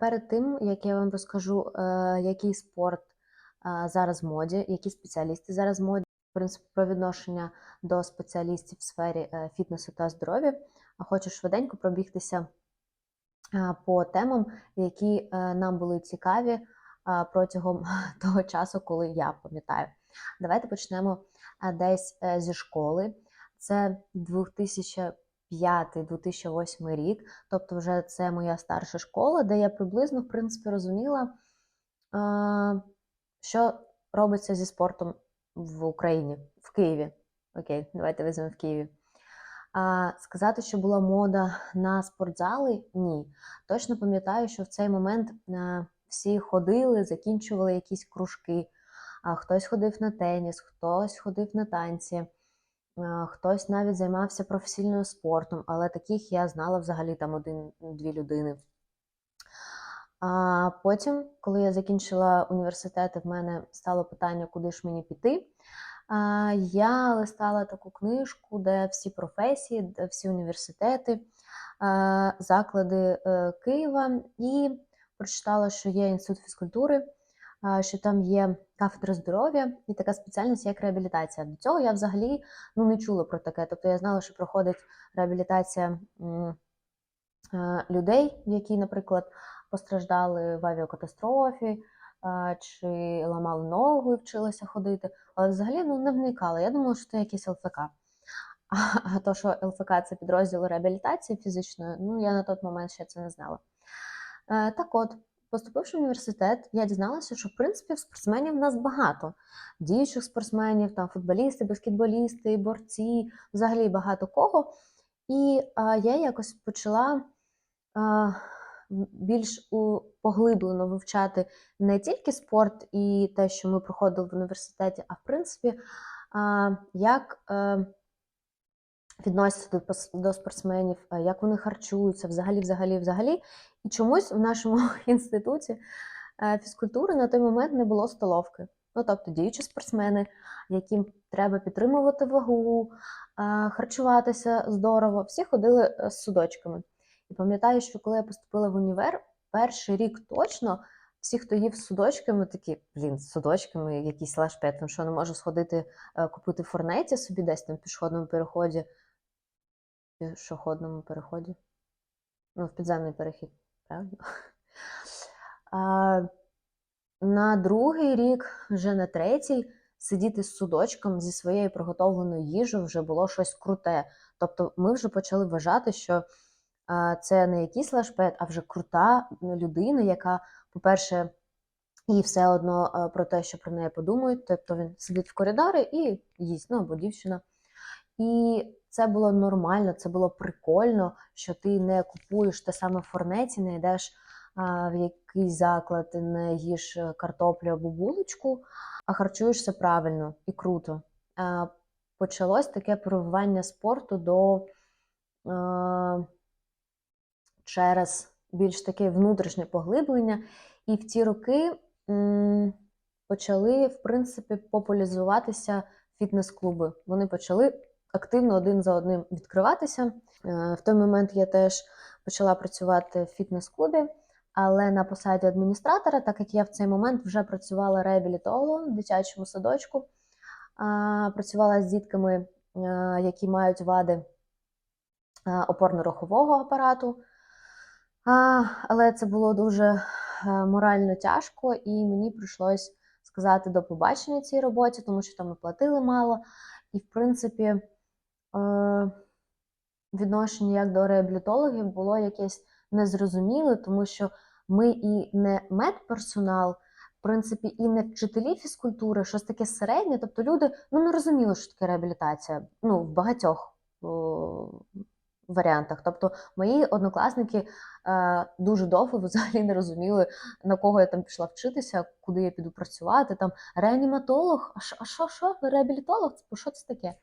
Перед тим, як я вам розкажу, е, який спорт зараз в моді, які спеціалісти зараз в моді, в принципі, про відношення до спеціалістів в сфері е, фітнесу та здоров'я, хочу швиденько пробігтися по темам, які е, нам були цікаві протягом того часу, коли я пам'ятаю. Давайте почнемо десь зі школи. Це 2005-2008 рік, тобто вже це моя старша школа, де я приблизно, в принципі, розуміла, що робиться зі спортом в Україні, в Києві. Окей, давайте візьмемо в Києві. А, сказати, що була мода на спортзали, ні. Точно пам'ятаю, що в цей момент всі ходили, закінчували якісь кружки. А хтось ходив на теніс, хтось ходив на танці, хтось навіть займався професійним спортом, але таких я знала взагалі там один-дві людини. А потім, коли я закінчила університет, в мене стало питання, куди ж мені піти. Я листала таку книжку, де всі професії, де всі університети, заклади е, Києва, і прочитала, що є інститут фізкультури, що там є кафедра здоров'я і така спеціальність, як реабілітація. До цього я взагалі ну, не чула про таке. Тобто я знала, що проходить реабілітація е, людей, які, наприклад, постраждали в авіакатастрофі, чи ламали ногу і вчилися ходити, але взагалі ну, не вникала. Я думала, що це якийсь ЛФК. А, а то, що ЛФК це підрозділ реабілітації фізичної, ну я на той момент ще це не знала. Е, так от, поступивши в університет, я дізналася, що в принципі спортсменів в нас багато. Діючих спортсменів, там футболісти, баскетболісти, борці, взагалі багато кого. І а, я якось почала а, більш у, поглиблено вивчати не тільки спорт і те, що ми проходили в університеті, а в принципі, а, як е, відносяться до, до спортсменів, е, як вони харчуються, взагалі, взагалі, взагалі. І чомусь в нашому інституті е, фізкультури на той момент не було столовки. Ну, тобто діючі спортсмени, яким треба підтримувати вагу, е, харчуватися здорово, всі ходили з судочками. І пам'ятаю, що коли я поступила в універ, перший рік точно всі, хто їв з судочками, такі, блін, з судочками, якийсь лашпет, що не можу сходити купити форнеті собі десь там в пішохідному переході. Пішохідному переході. Ну, в підземний перехід, правильно? А, на другий рік, вже на третій, сидіти з судочком зі своєю приготовленою їжею вже було щось круте. Тобто ми вже почали вважати, що це не якийсь лашпет, а вже крута людина, яка, по-перше, їй все одно про те, що про неї подумають. Тобто він сидить в коридорі і їсть, ну або дівчина. І це було нормально, це було прикольно, що ти не купуєш те саме в форнеті, не йдеш в якийсь заклад, не їш е, картоплю або булочку, а харчуєшся правильно і круто. А, почалось таке прививання спорту до е, через більш таке внутрішнє поглиблення. І в ті роки м, почали, в принципі, популяризуватися фітнес-клуби. Вони почали активно один за одним відкриватися. Е, В той момент я теж почала працювати в фітнес-клубі, але на посаді адміністратора, так як я в цей момент вже працювала реабілітологом в дитячому садочку, працювала з дітками, е, які мають вади е, опорно-рухового апарату. Але це було дуже морально тяжко, і мені прийшлось сказати до побачення цій роботі, тому що там і платили мало. І, в принципі, е, відношення як до реабілітологів було якесь незрозуміле, тому що ми і не медперсонал, в принципі, і не вчителі фізкультури, щось таке середнє. Тобто люди ну, не розуміли, що таке реабілітація ну, в багатьох о, варіантах. Тобто, мої однокласники е, дуже довго взагалі не розуміли, на кого я там пішла вчитися, куди я піду працювати. Там реаніматолог, а що, що? реабілітолог? Що це таке?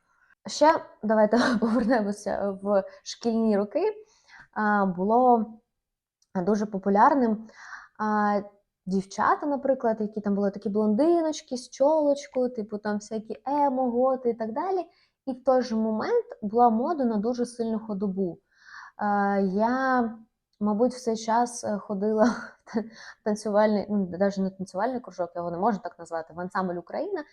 Ще давайте повернемося в шкільні роки. Було дуже популярним дівчата, наприклад, які там були такі блондиночки з чолочкою, типу там всякі емо, готи і так далі. І в той же момент була мода на дуже сильну ходобу. Я Мабуть, в цей час е, ходила в танцювальний, ну, навіть не танцювальний кружок, його не можна так назвати, в ансамбль Україна.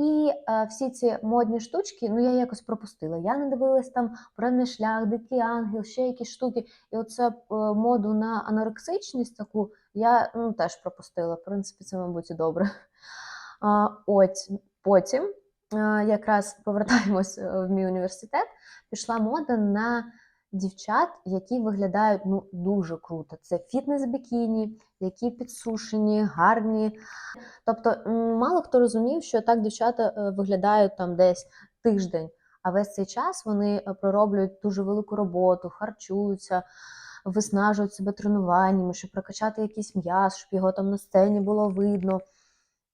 І е, всі ці модні штучки, ну я якось пропустила. Я не дивилась там «Правильний шлях, дикий ангел, ще якісь штуки. І оце е, моду на анорексичність таку я ну, теж пропустила. В принципі, це, мабуть, і добре. А, Ось потім, е, якраз повертаємось е, в мій університет, пішла мода на дівчат, які виглядають ну, дуже круто. Це фітнес-бікіні, які підсушені, гарні. Тобто, мало хто розумів, що так дівчата е, виглядають там десь тиждень, а весь цей час вони е, пророблюють дуже велику роботу, харчуються, виснажують себе тренуваннями, щоб прокачати якийсь м'яз, щоб його там на сцені було видно.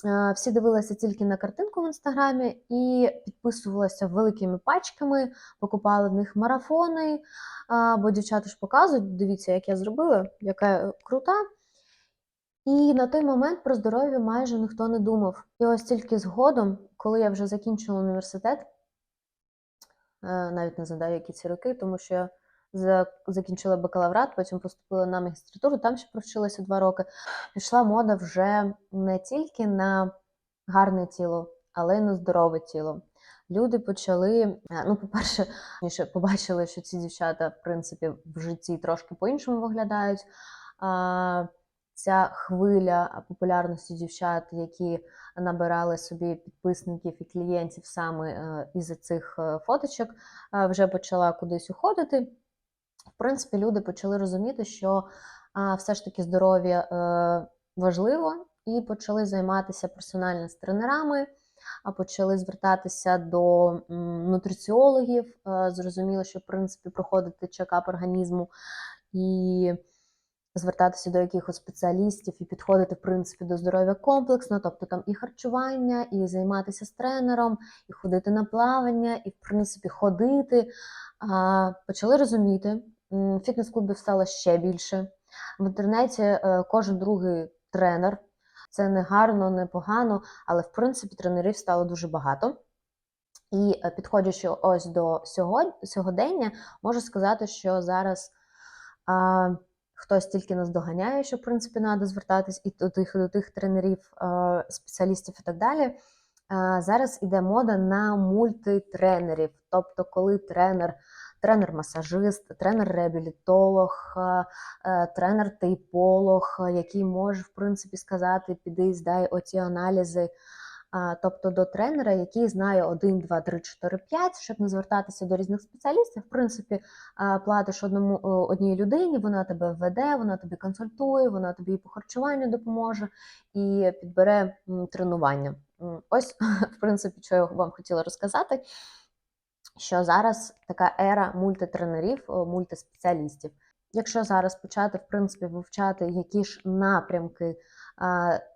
Е, Всі дивилися тільки на картинку в інстаграмі і підписувалися великими пачками, покупали в них марафони. Бо дівчата ж показують, дивіться, як я зробила, яка крута. І на той момент про здоров'я майже ніхто не думав. І ось тільки згодом, коли я вже закінчила університет, е, навіть не згадаю, які ці роки, тому що я закінчила бакалаврат, потім поступила на магістратуру, там ще провчилася два роки. Пішла мода вже не тільки на гарне тіло, але й на здорове тіло. Люди почали, е, ну, по-перше, побачили, що ці дівчата, в принципі, в житті трошки по-іншому виглядають. А, ця хвиля популярності дівчат, які набирали собі підписників і клієнтів саме е, із цих е, фоточок, вже почала кудись уходити. Принципі, люди почали розуміти, що а, все ж таки здоров'я е, важливо, і почали займатися персонально з тренерами, а почали звертатися до нутриціологів. Е, зрозуміло, що в принципі проходити чекап організму і звертатися до якихось спеціалістів і підходити, в принципі, до здоров'я комплексно, тобто там і харчування, і займатися з тренером, і ходити на плавання, і, в принципі, ходити. А, Почали розуміти. Фітнес-клубів стало ще більше. В інтернеті е, кожен другий тренер. Це не гарно, не погано, але в принципі тренерів стало дуже багато. І е, підходячи ось до сьогодення, можу сказати, що зараз а, хтось тільки нас доганяє, що в принципі треба звертатись і до тих, до тих тренерів, а, спеціалістів і так далі. А, зараз іде мода на мультитренерів. Тобто, коли тренер, тренер-масажист, тренер-реабілітолог, е, тренер-тейполог, який може в принципі сказати, піди, здай оці аналізи. Тобто до тренера, який знає 1, 2, 3, 4, 5, щоб не звертатися до різних спеціалістів. В принципі, платиш одному одній людині, вона тебе веде, вона тобі консультує, вона тобі і по харчуванню допоможе і підбере тренування. Ось, в принципі, що я вам хотіла розказати. Що зараз така ера мультитренерів, мультиспеціалістів. Якщо зараз почати в принципі вивчати, які ж напрямки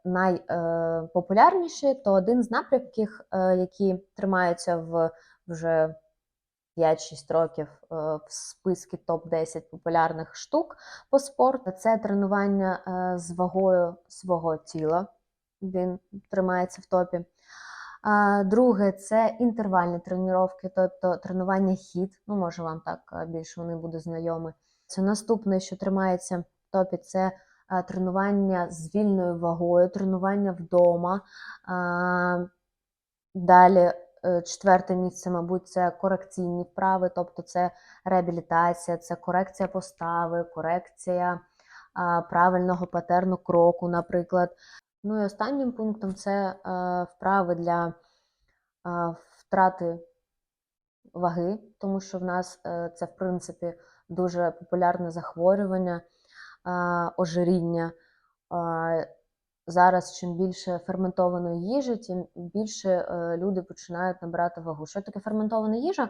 найпопулярніші, то один з напрямків, е, які тримаються в вже 5-6 років е, в списку топ-10 популярних штук по спорту, це тренування е, з вагою свого тіла. Він тримається в топі. Друге це інтервальні тренування, тобто тренування хід. Ну, може, вам так е, більше вони будуть знайомі. Це наступне, що тримається в топі, це тренування з вільною вагою, тренування вдома. Далі е, четверте місце, мабуть, це корекційні вправи, тобто це реабілітація, це корекція постави, корекція правильного патерну кроку, наприклад. Ну і останнім пунктом це е, вправи для е, втрати ваги, тому що в нас е, це, в принципі, дуже популярне захворювання, ожиріння. Зараз чим більше ферментованої їжі, тим більше люди починають набирати вагу. Що таке ферментована їжа?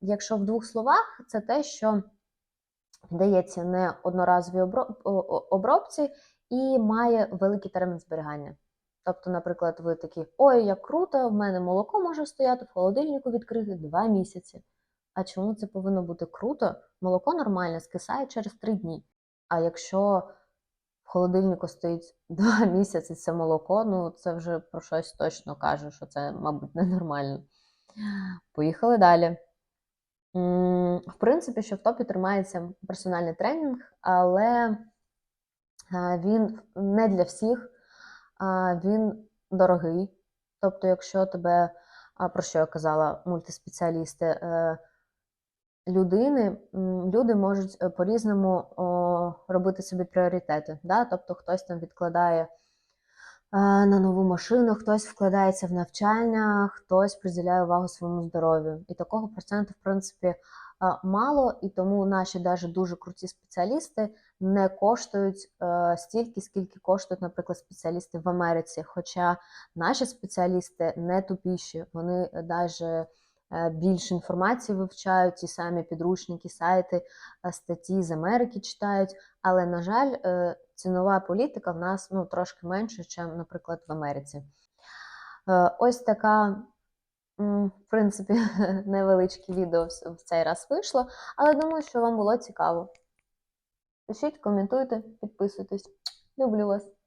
Якщо в двох словах, це те, що дається не одноразовій обро- о- о- обробці і має великий термін зберігання. Тобто, наприклад, ви такі, ой, як круто, в мене молоко може стояти в холодильнику відкрити два місяці. А чому це повинно бути круто? Молоко нормально скисає через три дні. А якщо в холодильнику стоїть два місяці це молоко, ну це вже про щось точно каже, що це, мабуть, ненормально. Поїхали далі. В принципі, що в топі тримається персональний тренінг, але він не для всіх, він дорогий. Тобто, якщо тебе, про що я казала, мультиспеціалісти, е, людини, люди можуть е, по-різному робити собі пріоритети. Да? Тобто хтось там відкладає е, на нову машину, хтось вкладається в навчання, хтось приділяє увагу своєму здоров'ю. І такого проценту, в принципі, мало, і тому наші даже дуже круті спеціалісти не коштують е, стільки, скільки коштують, наприклад, спеціалісти в Америці. Хоча наші спеціалісти не тупіші, вони навіть більше інформації вивчають, ті самі підручники, сайти, е, статті з Америки читають. Але, на жаль, е, цінова політика в нас ну, трошки менше, ніж, наприклад, в Америці. Е, Ось така, в принципі, невеличке відео в цей раз вийшло, але думаю, що вам було цікаво. Пишіть, коментуйте, підписуйтесь. Люблю вас!